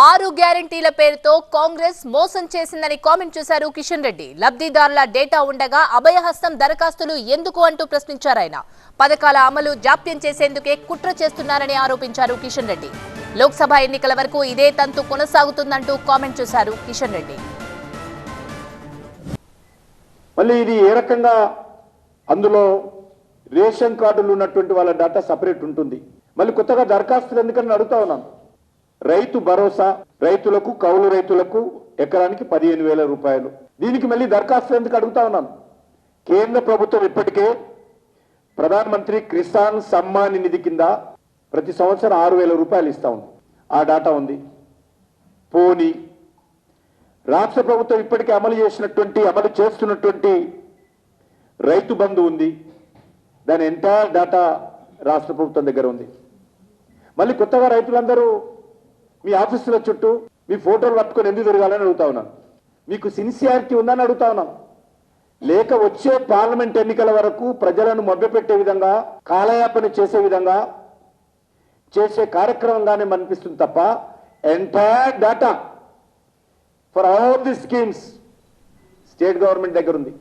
ఆరు గ్యారంటీల పేరుతో కాంగ్రెస్ మోసం చేసిందని కామెంట్ చేశారు కిషన్ రెడ్డి. లబ్ధిదారుల డేటా ఉండగా అభయహస్తం దరఖాస్తులు ఎందుకు అంటూ ప్రశ్నించారు ఆయన. పథకాల అమలు జాప్యం చేసేందుకే కుట్ర చేస్తున్నారని ఆరోపించారు కిషన్ రెడ్డి. లోక్సభ ఎన్నికల వరకు ఇదే తంతు కొనసాగుతుందంటూ కామెంట్ చేశారు కిషన్ రెడ్డి. మళ్ళీ ఇది ఏ రకంగా అందులో రేషన్ కార్డులు ఉన్నటువంటి వాళ్ళ డేటా సపరేట్ ఉంటుంది. మళ్ళీ కొత్తగా దరఖాస్తులు ఎందుకని అడుగుతా ఉన్నాను. రైతు భరోసా రైతులకు కౌలు రైతులకు ఎకరానికి పదిహేను వేల రూపాయలు. దీనికి మళ్ళీ దరఖాస్తు ఎందుకు అడుగుతా ఉన్నాను? కేంద్ర ప్రభుత్వం ఇప్పటికే ప్రధానమంత్రి కిసాన్ సమ్మాన్ నిధి కింద ప్రతి సంవత్సరం ఆరు వేల రూపాయలు ఇస్తా ఉంది. ఆ డాటా ఉంది. పోనీ రాష్ట్ర ప్రభుత్వం ఇప్పటికే అమలు చేసినటువంటి అమలు చేస్తున్నటువంటి రైతు బంధు ఉంది. దాని ఎంటైర్ డాటా రాష్ట్ర ప్రభుత్వం దగ్గర ఉంది. మళ్ళీ కొత్తగా రైతులందరూ మీ ఆఫీసుల చుట్టూ మీ ఫోటోలు పట్టుకొని ఎందుకు తిరగాలని అడుగుతా ఉన్నాను మీకు సిన్సియారిటీ ఉందని అడుగుతా ఉన్నాను లేక వచ్చే పార్లమెంట్ ఎన్నికల వరకు ప్రజలను మభ్యపెట్టే విధంగా కాలయాపన చేసే విధంగా చేసే కార్యక్రమంగానే అనిపిస్తుంది తప్ప entire data for all the schemes state government దగ్గర ఉంది